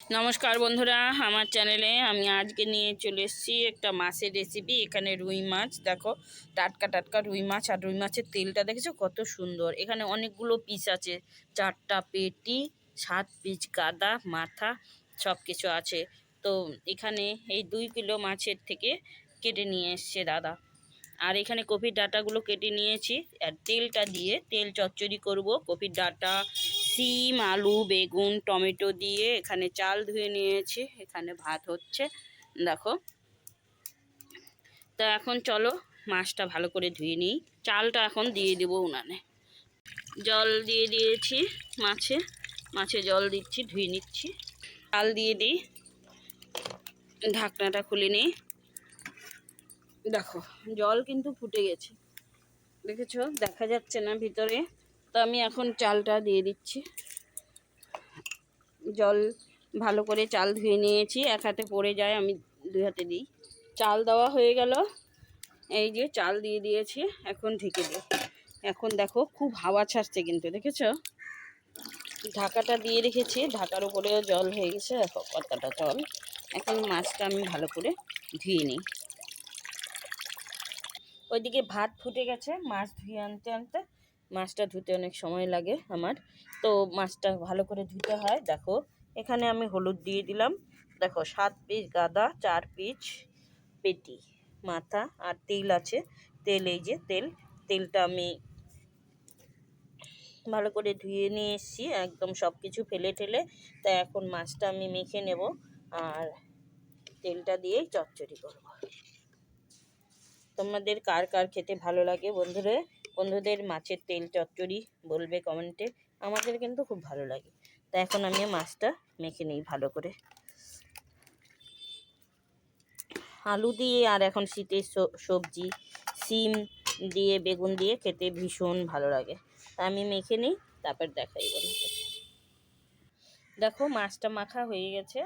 নমস্কার বন্ধুরা, আমার চ্যানেলে আমি আজকে নিয়ে চলে এসেছি একটা মাছের রেসিপি এখানে রুই মাছ। দেখো, টাটকা টাটকা রুই মাছ আর রুই মাছের তেলটা দেখেছ? কত সুন্দর। এখানে অনেকগুলো পিস আছে। চারটা পেটি, সাত পিস গাদা, মাথা সব কিছু আছে। তো এখানে এই দুই কিলো মাছের থেকে কেটে নিয়ে এসছে দাদা। আর এখানে কপির ডাটাগুলো কেটে নিয়েছি। আর তেলটা দিয়ে তেল চচ্চড়ি করব। কপির ডাটা সিম, আলু, বেগুন, টমেটো দিয়ে এখানে চাল ধুয়ে নিয়েছি। এখানে ভাত হচ্ছে। দেখো। তা এখন চলো মাছটা ভালো করে ধুয়ে নিই। চালটা এখন দিয়ে দেবো উনানে। জল দিয়ে দিয়েছি মাছে। মাছে জল দিচ্ছি, ধুয়ে নিচ্ছি। চাল দিয়ে দিই। ঢাকনাটা খুলে নিই। দেখো, জল কিন্তু ফুটে গেছে। দেখেছ? দেখা যাচ্ছে না ভিতরে। তো আমি এখন চালটা দিয়ে দিচ্ছি। জল ভালো করে চাল ধুয়ে নিয়েছি, এক হাতে পড়ে যায়, আমি দুই হাতে দিই। চাল দেওয়া হয়ে গেল, এই যে চাল দিয়ে দিয়েছি, এখন ঢেকে দিই। এখন দেখো খুব হাওয়া ছাড়ছে কিন্তু, দেখেছ? ঢাকাটা দিয়ে রেখেছি, ঢাকার উপরেও জল হয়ে গেছে, দেখো কতটা জল। এখন মাছটা আমি ভালো করে ধুয়ে নিই। ওইদিকে ভাত ফুটে গেছে, মাছ ধুয়ে আনতে আনতে মাছটা ধুতে অনেক সময় লাগে আমার। তো মাছটা ভালো করে ধুতে হয়। দেখো, এখানে আমি হলুদ দিয়ে দিলাম। দেখো, সাত পিস গাদা, চার পিস পেটি, মাথা আর তেল আছে। তেল, এই যে তেল। তেলটা আমি ভালো করে ধুয়ে নিয়ে এসেছি। একদম সব কিছু ফেলে ঠেলে। তাই এখন মাছটা আমি মেখে নেব আর তেলটা দিয়েই চচ্চড়ি করব। তোমাদের কার কার খেতে ভালো লাগে বন্ধুরা? বন্ধুদের মাছের তেল চচ্চড়ি বলবে কমেন্টে, আমাদের কিন্তু খুব ভালো লাগে। তা এখন আমি মাছটা মেখে নিই ভালো করে। আলু দিয়ে আর এখন শীতের সবজি, সিম দিয়ে, বেগুন দিয়ে খেতে ভীষণ ভালো লাগে। তা আমি মেখে নিই, তারপর দেখাই বন্ধুদের। দেখো মাছটা মাখা হয়ে গেছে,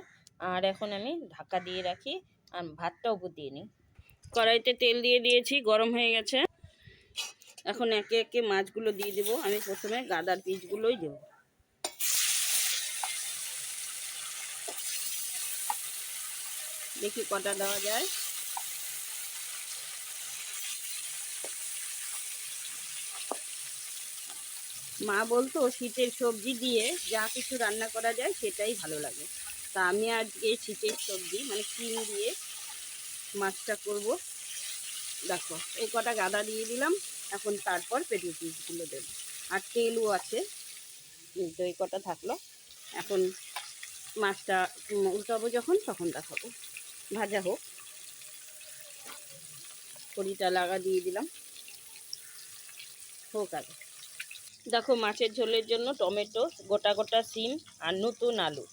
আর এখন আমি ঢাকা দিয়ে রাখি, আর ভাতটা উপর দিয়ে নিই। কড়াইতে তেল দিয়ে দিয়েছি, গরম হয়ে গেছে। এখন একে একে মাছগুলো দিয়ে দেবো। আমি প্রথমে গাদার পিসগুলোই দেবো। দেখি কটা দেওয়া যায়। মা বলতো, শীতের সবজি দিয়ে যা কিছু রান্না করা যায় সেটাই ভালো লাগে। তা আমি আজকে শীতের সবজি মানে কিম দিয়ে মাছটা করব। দেখো, এই কটা গাদা দিয়ে দিলাম। এখন তারপর পেটির পিসগুলো দেবো। আর তেলও আছে। এই কটা থাকল। এখন মাছটা উল্টাবো যখন, তখন দেখাবো। ভাজা হোক। কড়িটা লাগা দিয়ে দিলাম। হোক আগে দেখো মাছের ঝোলের জন্য টমেটো, গোটা গোটা সিম আর নতুন আলু।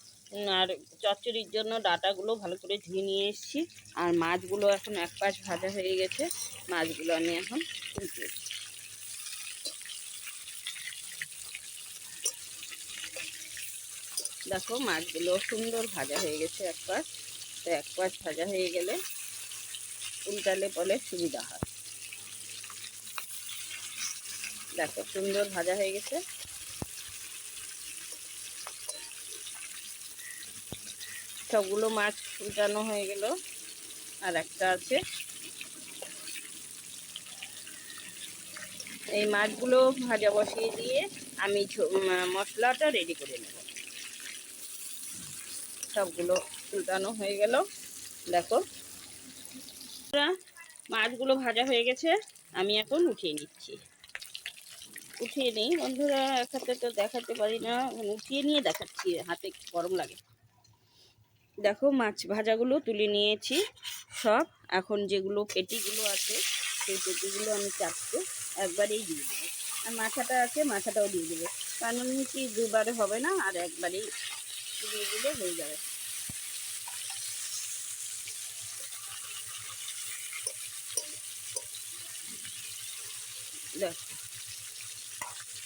আর চচ্চড়ির জন্য ডাটাগুলো ভালো করে ধুয়ে নিয়ে এসেছি। আর মাছগুলো এখন এক পাশ ভাজা হয়ে গেছে। মাছগুলো আমি এখন তুলতে দেখো মাছগুলো সুন্দর ভাজা হয়ে গেছে এক পাশ তো এক পাশ ভাজা হয়ে গেলে উল্টালে পরে সুবিধা হয়। দেখো সুন্দর ভাজা হয়ে গেছে। সবগুলো মাছ উল্টানো হয়ে গেল। আর একটা আছে। এই মাছগুলো ভাজা বসিয়ে দিয়ে আমি মশলাটা রেডি করে নেব। সবগুলো উল্টানো হয়ে গেল। দেখো। মাছগুলো ভাজা হয়ে গেছে, আমি এখন উঠিয়ে নিচ্ছি। উঠিয়ে নিই। বন্ধুরা এক হাতে তো দেখাতে পারি না উঠিয়ে নিয়ে দেখাচ্ছি, হাতে গরম লাগে। দেখো, মাছ ভাজাগুলো তুলে নিয়েছি সব। এখন যেগুলো পেটিগুলো আছে, সেই পেটিগুলো আমি চাপতে একবারেই দিয়ে দেবো। আর মাথাটা আছে, মাথাটাও দিয়ে দেবো। কারণ কি, দুবারে হবে না, আর একবারেই দিয়ে দিলে হয়ে যাবে।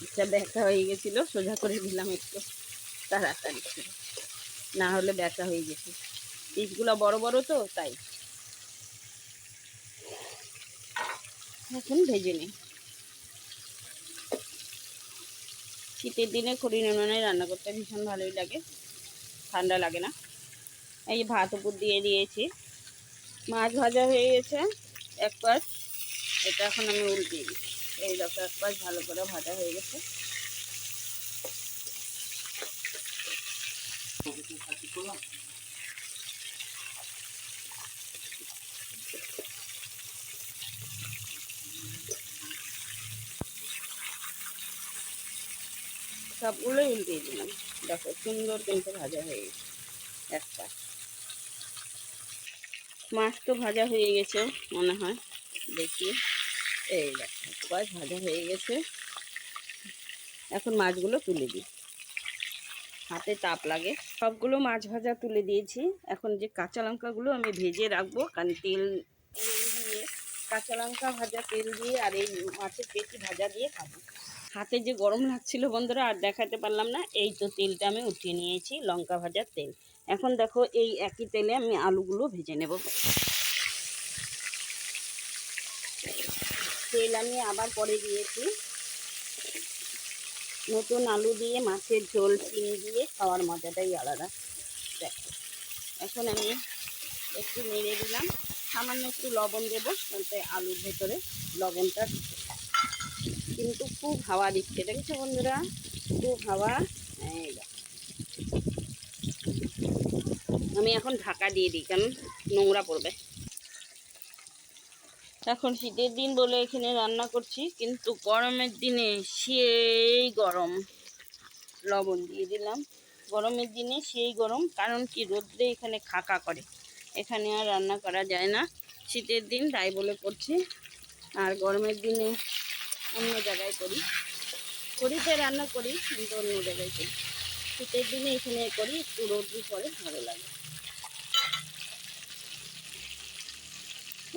এটা ব্যাকা হয়ে গেছিল, সোজা করে দিলাম একটু তাড়াতাড়ি না হলে ব্যথা হয়ে গেছে পিসগুলো বড় বড় তো, তাই। এখন ভেজে নিই শীতের দিনে খড়ি উনুনে রান্না করতে ভীষণ ভালোই লাগে, ঠান্ডা লাগে না। এই ভাত উপর দিয়ে দিয়েছি। মাছ ভাজা হয়ে গেছে, এক পাশ। এটা এখন আমি উল্টিয়ে দিই এই দেখো এক পাশ ভালো করে ভাজা হয়ে গেছে। সবগুলোই উল্টিয়ে দিলাম। দেখো, সুন্দর কিন্তু ভাজা হয়ে গেছে, একটা। মাছ তো ভাজা হয়ে গেছে, মনে হয়। দেখি। এই দেখো ভাজা হয়ে গেছে। এখন মাছগুলো তুলে দিই। হাতে তাপ লাগে। সবগুলো মাছ ভাজা তুলে দিয়েছি। এখন যে কাঁচা লঙ্কাগুলো আমি ভেজে রাখব, কারণ তেল তেল দিয়ে, কাঁচা লঙ্কা ভাজা, তেল দিয়ে আর এই মাছের পেটি ভাজা দিয়ে খাব। হাতে যে গরম লাগছিল বন্ধুরা, আর দেখাতে পারলাম না, এই তো তেলটা আমি উঠিয়ে নিয়েছি, লঙ্কা ভাজার তেল। এখন দেখো এই একই তেলে আমি আলুগুলো ভেজে নেব। তেল আমি আবার পরে দিয়েছি। নতুন আলু দিয়ে, মাছের ঝোল, চিনি দিয়ে খাওয়ার মজাটাই আলাদা। দেখো, এখন আমি একটু নেড়ে দিলাম। সামান্য একটু লবণ দেবো যাতে আলুর ভেতরে লবণটা কিন্তু খুব হাওয়া দিচ্ছে, দেখেছ বন্ধুরা? খুব হাওয়া। আমি এখন ঢাকা দিয়ে দিই, কারণ নোংরা পড়বে। এখন শীতের দিন বলে এখানে রান্না করছি, কিন্তু গরমের দিনে সেই গরম লবণ দিয়ে দিলাম। গরমের দিনে সেই গরম, কারণ কি রোদ্রে এখানে খাকা করে। এখানে আর রান্না করা যায় না। শীতের দিন তাই বলে করছি। আর গরমের দিনে অন্য জায়গায় করি। করিতে রান্না করি, কিন্তু অন্য জায়গায় করি। শীতের দিনে এখানে করি, একটু রোদ্রু পরে ভালো লাগে।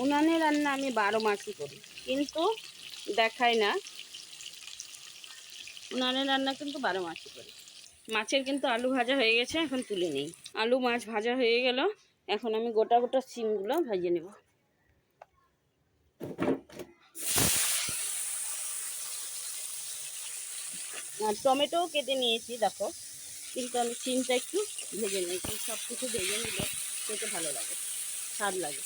উনানে রান্না আমি বারো মাসই করি, কিন্তু দেখাই না। উনানে রান্না কিন্তু বারো মাসই করি। মাছের কিন্তু আলু ভাজা হয়ে গেছে, এখন তুলে নেই। আলু মাছ ভাজা হয়ে গেল, এখন আমি গোটা গোটা সিমগুলো ভেজে নেব। আর টমেটোও কেটে নিয়েছি, দেখো। কিন্তু আমি সিমটা একটু ভেজে নিয়েছি সব কিছু ভেজে নিলে খেতে ভালো লাগে, স্বাদ লাগে।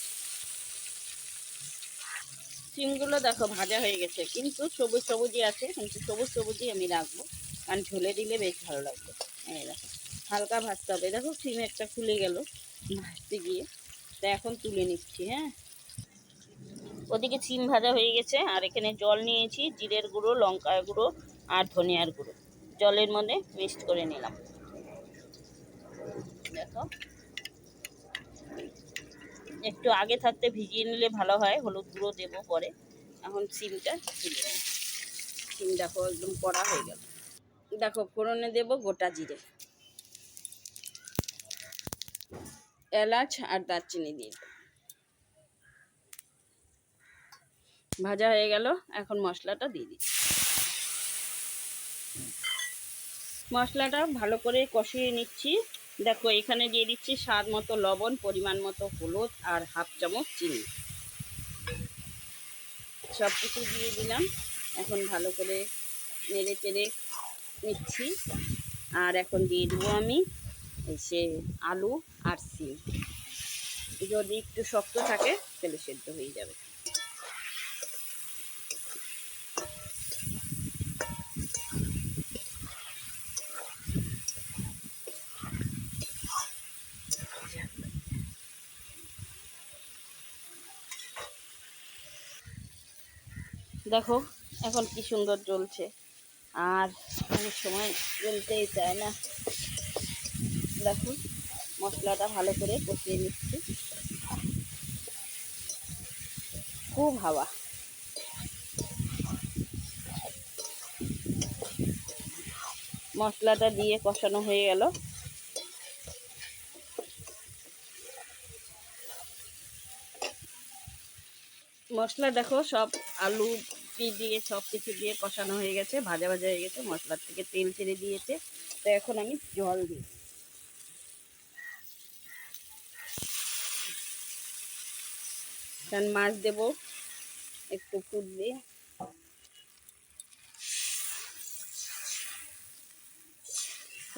সিমগুলো দেখো ভাজা হয়ে গেছে, কিন্তু সবুজ সবুজই আছে, কিন্তু সবুজ সবুজই আমি রাখব, কারণ ঝোলে দিলে বেশ ভালো লাগবে। দেখো, হালকা ভাজতে হবে। দেখো, সিম একটা খুলে গেল ভাজতে গিয়ে। তা এখন তুলে নিচ্ছি হ্যাঁ? ওদিকে সিম ভাজা হয়ে গেছে, আর এখানে জল নিয়েছি, জিরের গুঁড়ো, লঙ্কার গুঁড়ো আর ধনিয়ার গুঁড়ো। জলের মধ্যে মিক্সড করে নিলাম। দেখো একটু আগে থাকতে ভিজিয়ে নিলে ভালো হয়, হলুদ গুঁড়ো দেবো পরে। এখন সিমটা তুলে নিই সিম দেখো একদম কড়া হয়ে গেল। দেখো, ফোড়নে দেব গোটা জিরে। এলাচ আর দারচিনি দিয়ে ভাজা হয়ে গেল, এখন মশলাটা দিয়ে দিই। মশলাটা ভালো করে কষিয়ে নিচ্ছি। দেখো, এখানে দিয়ে দিচ্ছি স্বাদ মতো লবণ, পরিমাণ মতো হলুদ আর হাফ চামচ চিনি। সব কিছু দিয়ে দিলাম। এখন ভালো করে নেড়ে চেড়ে নিচ্ছি। আর এখন দিয়ে দেবো আমি সে আলু আর সিম। যদি একটু শক্ত থাকে, তাহলে সেদ্ধ হয়ে যাবে। দেখো, এখন কি সুন্দর জ্বলছে। আর অনেক সময় জ্বলতেই চায় না। দেখো, মশলাটা ভালো করে কষিয়ে নিচ্ছি। খুব হাওয়া। মশলাটা দিয়ে কষানো হয়ে গেল। মশলা দেখো, সব আলু দিয়ে, সব কিছু দিয়ে কষানো হয়ে গেছে, ভাজা ভাজা হয়ে গেছে, মশলার থেকে তেল ছেড়ে দিয়েছে। তো এখন আমি জল দিই। কারণ মাছ দেব একটু ফুটবে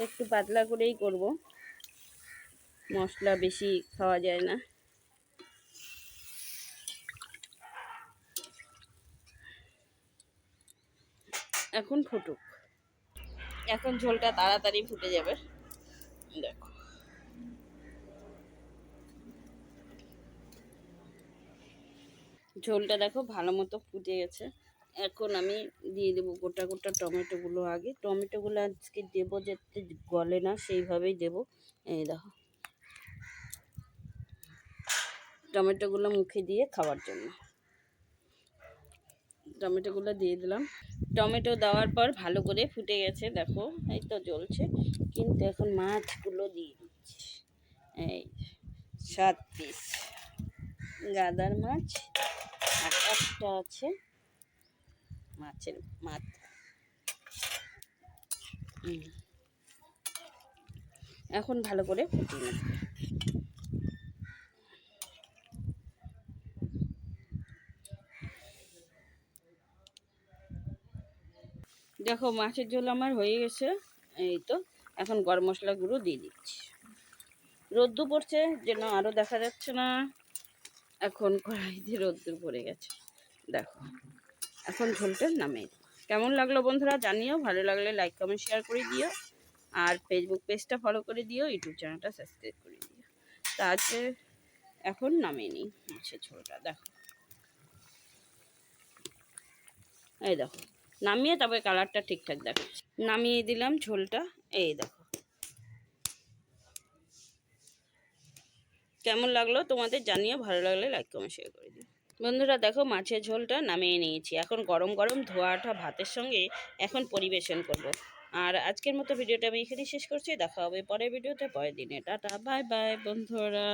একটু পাতলা করেই করব। মশলা বেশি খাওয়া যায় না। এখন ফুটুক। এখন ঝোলটা তাড়াতাড়ি ফুটে যাবে। দেখো। ঝোলটা দেখো ভালো মতো ফুটে গেছে। এখন আমি দিয়ে দেবো গোটা গোটা টমেটোগুলো আগে। টমেটোগুলো আজকে দেবো যাতে গলে না, সেইভাবেই দেবো। এই দেখো। টমেটোগুলো মুখে দিয়ে খাওয়ার জন্য। টমেটোগুলো দিয়ে দিলাম। টমেটো দেওয়ার পর ভালো করে ফুটে গেছে, দেখো, এই তো জ্বলছে। কিন্তু এখন মাছগুলো দিয়ে দিচ্ছি। এই সাত পিস। গাদার মাছ, আর একটা আছে মাছের হুম। এখন ভালো করে ফুটিয়ে নেব। দেখো মাছের ঝোল আমার হয়ে গেছে। এই তো, এখন গরম মশলা গুঁড়ো দিয়ে দিচ্ছি। রোদ্দু পড়ছে, যেন আরও দেখা যাচ্ছে না। এখন কড়াইতে রোদ্দুর পড়ে গেছে। দেখো, এখন ঝোলটা দিই। কেমন লাগল বন্ধুরা জানিও, ভালো লাগলে লাইক কমেন্ট শেয়ার করে দিও। আর ফেসবুক পেজটা ফলো করে দিও ইউটিউব চ্যানেলটা সাবস্ক্রাইব করে দিও। তা আজকে এখন নামিয়ে নিই মাছের ঝোলটা, দেখো। এই দেখো নামিয়ে তবে কালারটা ঠিকঠাক দেখো। নামিয়ে দিলাম ঝোলটা, এই দেখো। কেমন লাগল তোমাদের জানিও, ভালো লাগলে লাইক কমেন্ট শেয়ার করে দিও। বন্ধুরা দেখো, মাছের ঝোলটা নামিয়ে নিয়েছি। এখন গরম গরম ধোয়াটা ভাতের সঙ্গে এখন পরিবেশন করব। আর আজকের মতো ভিডিওটা আমি এখানেই শেষ করছি। দেখা হবে পরের ভিডিওতে, পরের দিনে। টাটা বাই বাই বন্ধুরা।